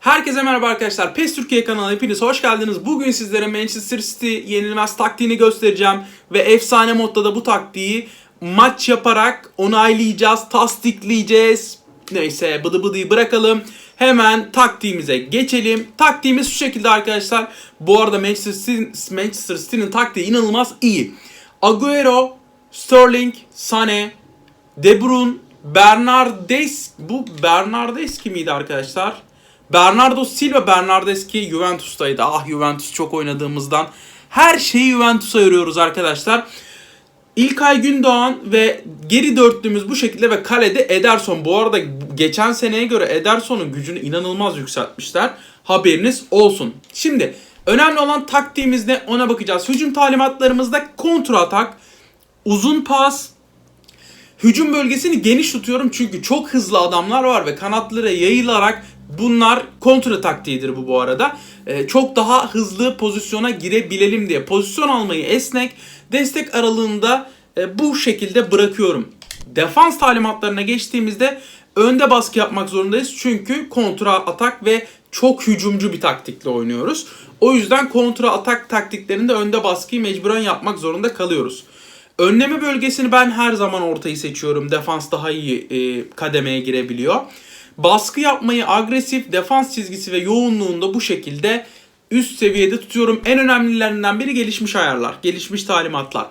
Herkese merhaba arkadaşlar. PES Türkiye kanalına hepiniz hoş geldiniz. Bugün sizlere Manchester City yenilmez taktiğini göstereceğim. Ve efsane modda da bu taktiği maç yaparak onaylayacağız, tasdikleyeceğiz. Neyse bıdı bıdıyı bırakalım. Hemen taktiğimize geçelim. Taktiğimiz şu şekilde arkadaşlar. Bu arada Manchester, City, Manchester City'nin taktiği inanılmaz iyi. Agüero, Sterling, Sane, De Bruyne, Bernardes bu Bernardeski miydi arkadaşlar? Bernardo Silva Bernardeski Juventus'taydı. Ah Juventus çok oynadığımızdan her şeyi Juventus'a yoruyoruz arkadaşlar. İlkay Gündoğan ve geri dörtlümüz bu şekilde ve kalede Ederson. Bu arada geçen seneye göre Ederson'un gücünü inanılmaz yükseltmişler. Haberiniz olsun. Şimdi önemli olan taktiğimiz ne ona bakacağız. Hücum talimatlarımızda kontra atak, uzun pas, Hücum bölgesini geniş tutuyorum çünkü çok hızlı adamlar var ve kanatlara yayılarak bunlar kontra taktiğidir bu bu arada. Ee, çok daha hızlı pozisyona girebilelim diye pozisyon almayı esnek destek aralığında e, bu şekilde bırakıyorum. Defans talimatlarına geçtiğimizde önde baskı yapmak zorundayız çünkü kontra atak ve çok hücumcu bir taktikle oynuyoruz. O yüzden kontra atak taktiklerinde önde baskıyı mecburen yapmak zorunda kalıyoruz. Önleme bölgesini ben her zaman ortayı seçiyorum. Defans daha iyi e, kademeye girebiliyor. Baskı yapmayı agresif, defans çizgisi ve yoğunluğunda bu şekilde üst seviyede tutuyorum. En önemlilerinden biri gelişmiş ayarlar, gelişmiş talimatlar.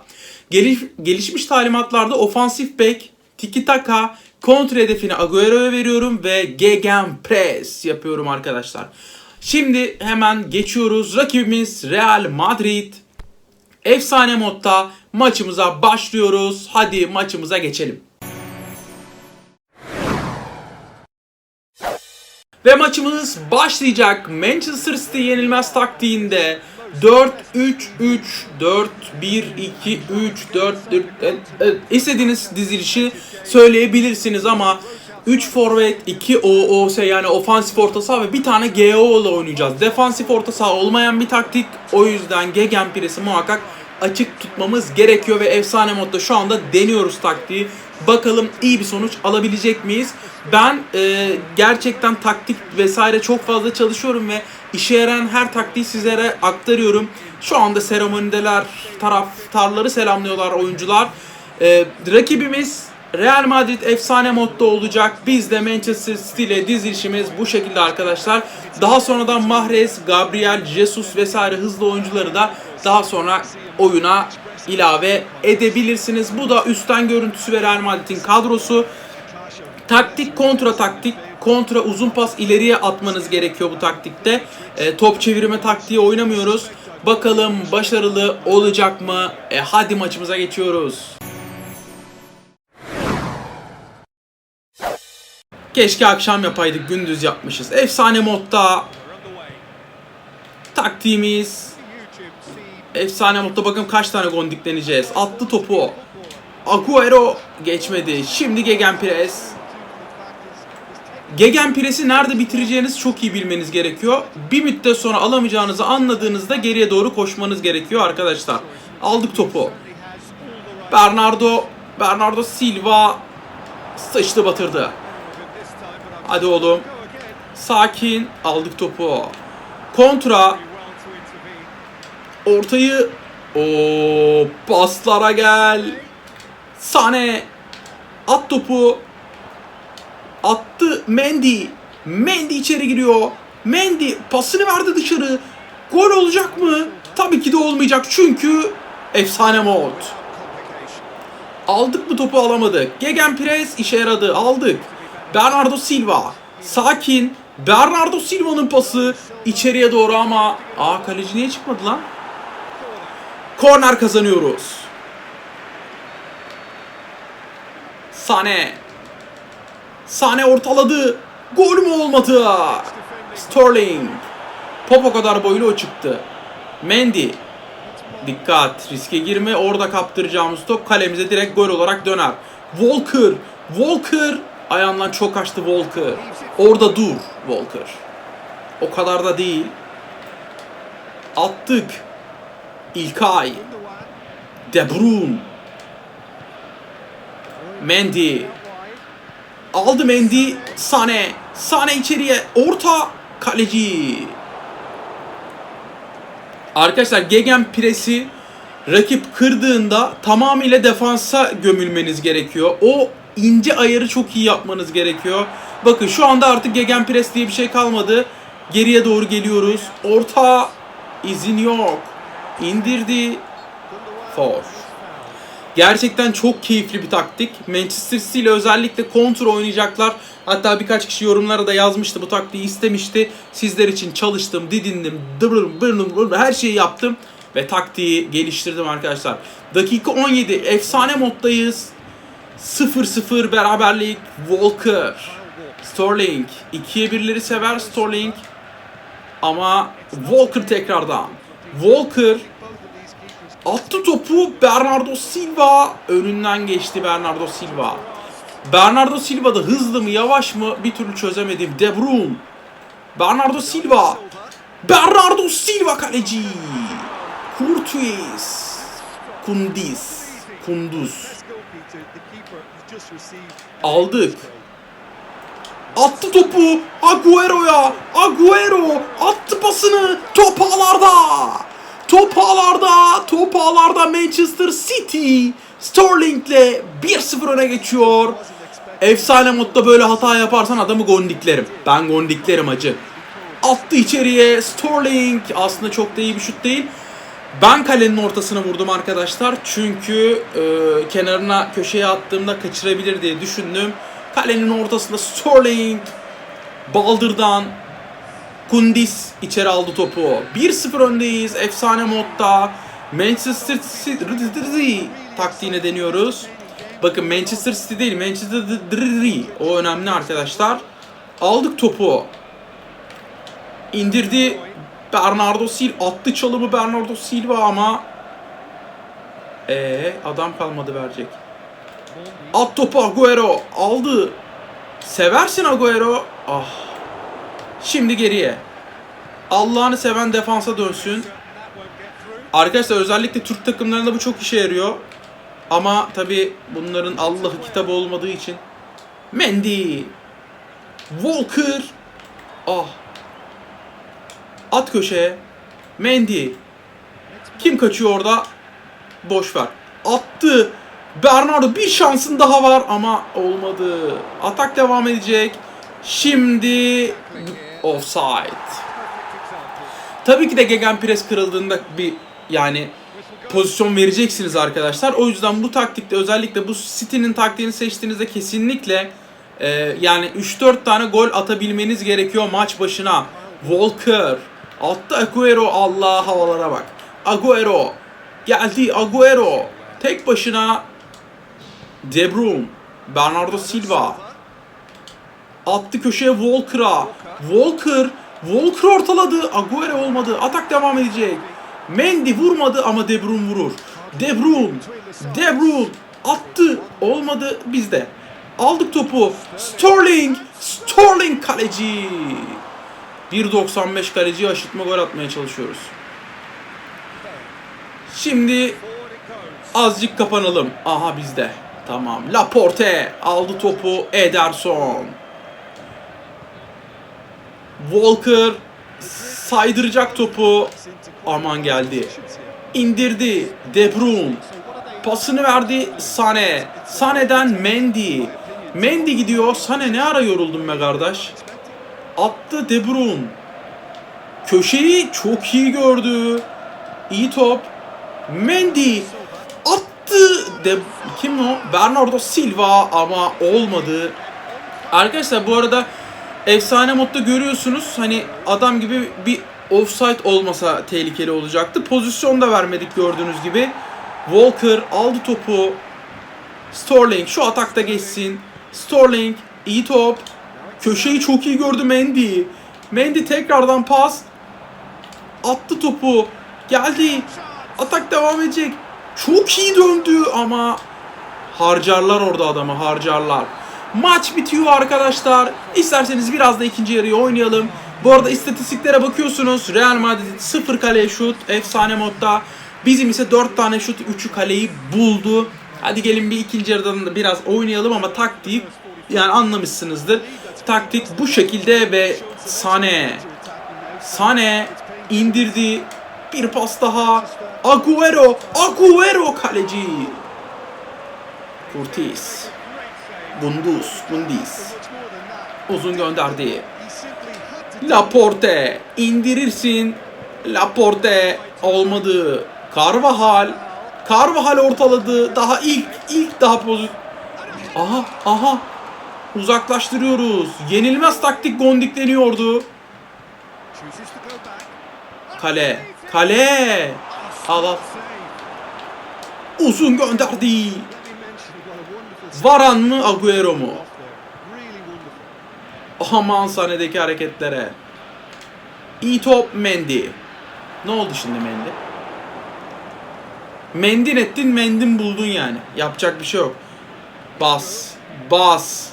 Geliş, gelişmiş talimatlarda ofansif bek, tiki taka, kontra hedefini Agüero'ya veriyorum ve gegen press yapıyorum arkadaşlar. Şimdi hemen geçiyoruz. Rakibimiz Real Madrid. Efsane modda maçımıza başlıyoruz. Hadi maçımıza geçelim. Ve maçımız başlayacak. Manchester City yenilmez taktiğinde 4 3 3 4 1 2 3 4 4 e, istediğiniz dizilişi söyleyebilirsiniz ama 3 forvet, 2 OOS yani ofansif orta saha ve bir tane GO ile oynayacağız. Defansif orta saha olmayan bir taktik. O yüzden Gegenpress'i muhakkak açık tutmamız gerekiyor ve efsane modda şu anda deniyoruz taktiği. Bakalım iyi bir sonuç alabilecek miyiz? Ben e, gerçekten taktik vesaire çok fazla çalışıyorum ve işe yarayan her taktiği sizlere aktarıyorum. Şu anda seremonideler, taraftarları selamlıyorlar oyuncular. E, rakibimiz Real Madrid efsane modda olacak. Biz de Manchester City ile dizilişimiz bu şekilde arkadaşlar. Daha sonradan Mahrez, Gabriel, Jesus vesaire hızlı oyuncuları da daha sonra oyuna ilave edebilirsiniz. Bu da üstten görüntüsü ve Real Madrid'in kadrosu. Taktik kontra taktik kontra uzun pas ileriye atmanız gerekiyor bu taktikte. E, top çevirme taktiği oynamıyoruz. Bakalım başarılı olacak mı? E, hadi maçımıza geçiyoruz. Keşke akşam yapaydık gündüz yapmışız. Efsane modda taktiğimiz Efsane modda bakın kaç tane gondikleneceğiz. Attı topu. Agüero geçmedi. Şimdi Gegenpress. Gegenpress'i nerede bitireceğinizi çok iyi bilmeniz gerekiyor. Bir müddet sonra alamayacağınızı anladığınızda geriye doğru koşmanız gerekiyor arkadaşlar. Aldık topu. Bernardo Bernardo Silva sıçtı batırdı. Hadi oğlum. Sakin aldık topu. Kontra Ortayı o paslara gel. Sane at topu. Attı Mendy. Mendy içeri giriyor. Mendy pasını verdi dışarı. Gol olacak mı? Tabii ki de olmayacak çünkü efsane mod. Aldık mı topu alamadık. Gegenpress işe yaradı. Aldık. Bernardo Silva. Sakin. Bernardo Silva'nın pası içeriye doğru ama aa kaleci niye çıkmadı lan? Korner kazanıyoruz. Sane. Sane ortaladı. Gol mü olmadı? Sterling. Top o kadar boylu o çıktı. Mendy. Dikkat. Riske girme. Orada kaptıracağımız top kalemize direkt gol olarak döner. Walker. Walker. Ayağından çok açtı Walker. Orada dur Walker. O kadar da değil. Attık. İlkay. De Bruyne. Mendy. Aldı Mendy. Sane. Sane içeriye. Orta. Kaleci. Arkadaşlar Gegen presi rakip kırdığında tamamıyla defansa gömülmeniz gerekiyor. O ince ayarı çok iyi yapmanız gerekiyor. Bakın şu anda artık Gegen pres diye bir şey kalmadı. Geriye doğru geliyoruz. Orta izin yok. İndirdi. Foul. Gerçekten çok keyifli bir taktik. Manchester City ile özellikle kontrol oynayacaklar. Hatta birkaç kişi yorumlara da yazmıştı bu taktiği istemişti. Sizler için çalıştım, didindim, dıbrım, bırnım, bırnım, her şeyi yaptım. Ve taktiği geliştirdim arkadaşlar. Dakika 17. Efsane moddayız. 0-0 beraberlik. Walker. Sterling. 2'ye 1'leri sever Sterling. Ama Walker tekrardan. Walker Attı topu Bernardo Silva önünden geçti Bernardo Silva. Bernardo Silva da hızlı mı yavaş mı bir türlü çözemedim. De Bruyne. Bernardo Silva. Bernardo Silva kaleci. Kurtuis. Kundis. Kunduz. Aldık. Attı topu Agüero'ya. Agüero attı pasını. Top ağlarda. Top ağlarda. Top ağlarda Manchester City. Sterling'le 1-0 öne geçiyor. Efsane modda böyle hata yaparsan adamı gondiklerim. Ben gondiklerim acı. Attı içeriye Sterling. Aslında çok da iyi bir şut değil. Ben kalenin ortasına vurdum arkadaşlar. Çünkü e, kenarına köşeye attığımda kaçırabilir diye düşündüm. Kalenin ortasında Sterling. Baldır'dan Kundis içeri aldı topu. 1-0 öndeyiz. Efsane modda. Manchester City taktiğine deniyoruz. Bakın Manchester City değil Manchester City. O önemli arkadaşlar. Aldık topu. İndirdi. Bernardo Silva attı çalımı Bernardo Silva ama ee, adam kalmadı verecek. At topu Agüero aldı. Seversin Agüero. Ah. Şimdi geriye. Allah'ını seven defansa dönsün. Arkadaşlar özellikle Türk takımlarında bu çok işe yarıyor. Ama tabi bunların Allah'ı kitabı olmadığı için. Mendy. Walker. Ah. At köşeye. Mendy. Kim kaçıyor orada? Boş ver. Attı. Bernardo bir şansın daha var ama olmadı. Atak devam edecek. Şimdi offside. Tabii ki de gegenpress kırıldığında bir yani pozisyon vereceksiniz arkadaşlar. O yüzden bu taktikte özellikle bu City'nin taktiğini seçtiğinizde kesinlikle e, yani 3-4 tane gol atabilmeniz gerekiyor maç başına. Walker attı Agüero Allah havalara bak. Agüero geldi Agüero tek başına De Bruyne Bernardo Silva attı köşeye Walker'a Walker Walker ortaladı. Agüero olmadı. Atak devam edecek. Mendy vurmadı ama De Bruyne vurur. De Bruyne. De Bruyne attı. Olmadı bizde. Aldık topu. Sterling. Sterling kaleci. 1.95 kaleciye aşıtma gol atmaya çalışıyoruz. Şimdi azıcık kapanalım. Aha bizde. Tamam. Laporte aldı topu. Ederson. Walker saydıracak topu. Aman geldi. İndirdi. De Bruyne. Pasını verdi Sane. Sane'den Mendy. Mendy gidiyor. Sane ne ara yoruldun be kardeş. Attı De Bruyne. Köşeyi çok iyi gördü. İyi top. Mendy attı. De kim o? Bernardo Silva ama olmadı. Arkadaşlar bu arada efsane modda görüyorsunuz. Hani adam gibi bir offside olmasa tehlikeli olacaktı. Pozisyon da vermedik gördüğünüz gibi. Walker aldı topu. Sterling şu atakta geçsin. Sterling iyi top. Köşeyi çok iyi gördü Mendy. Mendy tekrardan pas. Attı topu. Geldi. Atak devam edecek. Çok iyi döndü ama harcarlar orada adamı harcarlar. Maç bitiyor arkadaşlar. İsterseniz biraz da ikinci yarıyı oynayalım. Bu arada istatistiklere bakıyorsunuz. Real Madrid 0 kale şut efsane modda. Bizim ise 4 tane şut 3'ü kaleyi buldu. Hadi gelin bir ikinci yarıdan da biraz oynayalım ama taktik yani anlamışsınızdır. Taktik bu şekilde ve Sane Sane indirdi. Bir pas daha. Agüero. Agüero kaleci. Curtis. Gunduz. Gundiz. Uzun gönderdi. Laporte. indirirsin. Laporte. Olmadı. Carvajal. Carvajal ortaladı. Daha ilk ilk daha pozisyon. Aha aha. Uzaklaştırıyoruz. Yenilmez taktik gondikleniyordu. Kale. Kale. Al al. Uzun gönderdi. Varan mı Agüero mu? Aman sahnedeki hareketlere. İyi top Mendy. Ne oldu şimdi Mendy? Mendin ettin, mendin buldun yani. Yapacak bir şey yok. Bas. Bas.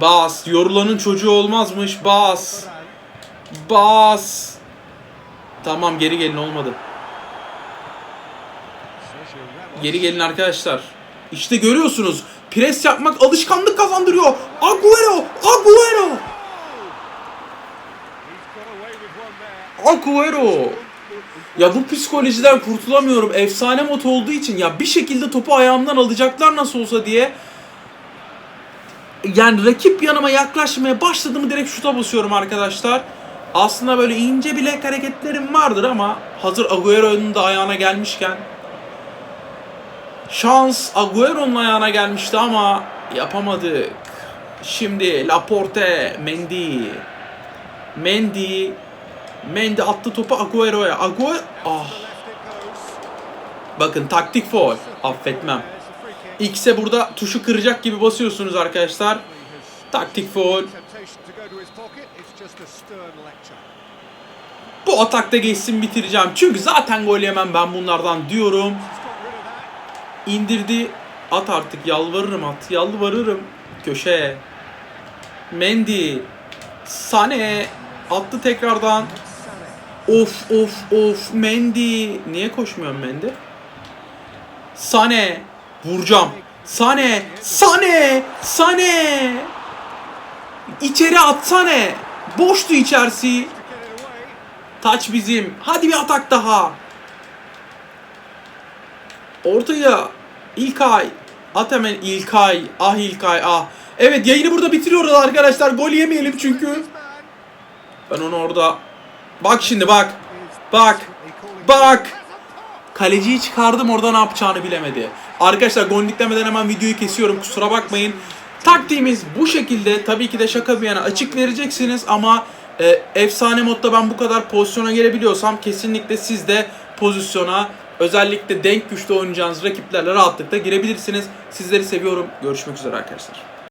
Bas. Yorulanın çocuğu olmazmış. Bas. Bas. Tamam geri gelin olmadı. Geri gelin arkadaşlar. İşte görüyorsunuz. Pres yapmak alışkanlık kazandırıyor. Agüero! Agüero! Agüero! Ya bu psikolojiden kurtulamıyorum. Efsane mod olduğu için ya bir şekilde topu ayağımdan alacaklar nasıl olsa diye. Yani rakip yanıma yaklaşmaya başladı mı direkt şuta basıyorum arkadaşlar. Aslında böyle ince bilek hareketlerim vardır ama hazır Agüero'nun da ayağına gelmişken Şans Agüero'nun ayağına gelmişti ama yapamadık. Şimdi Laporte, Mendy. Mendy. Mendy attı topu Agüero'ya. Agüero... Ah. Bakın taktik foul. Affetmem. X'e burada tuşu kıracak gibi basıyorsunuz arkadaşlar. Taktik foul. Bu atakta geçsin bitireceğim. Çünkü zaten gol yemem ben bunlardan diyorum. İndirdi. At artık yalvarırım at. Yalvarırım. Köşeye. Mendy. Sane. Attı tekrardan. Of of of. Mendy. Niye koşmuyorsun Mendy? Sane. Vuracağım. Sane. Sane. Sane. İçeri atsane. Boştu içerisi. Taç bizim. Hadi bir atak daha. Ortaya İlkay. At hemen İlkay. Ah İlkay ah. Evet yayını burada bitiriyoruz arkadaşlar. Gol yemeyelim çünkü. Ben onu orada... Bak şimdi bak. Bak. Bak. Kaleciyi çıkardım orada ne yapacağını bilemedi. Arkadaşlar gondiklemeden hemen videoyu kesiyorum kusura bakmayın. Taktiğimiz bu şekilde tabii ki de şaka bir yana açık vereceksiniz ama e, efsane modda ben bu kadar pozisyona gelebiliyorsam kesinlikle siz de pozisyona özellikle denk güçte oynayacağınız rakiplerle rahatlıkla girebilirsiniz. Sizleri seviyorum. Görüşmek üzere arkadaşlar.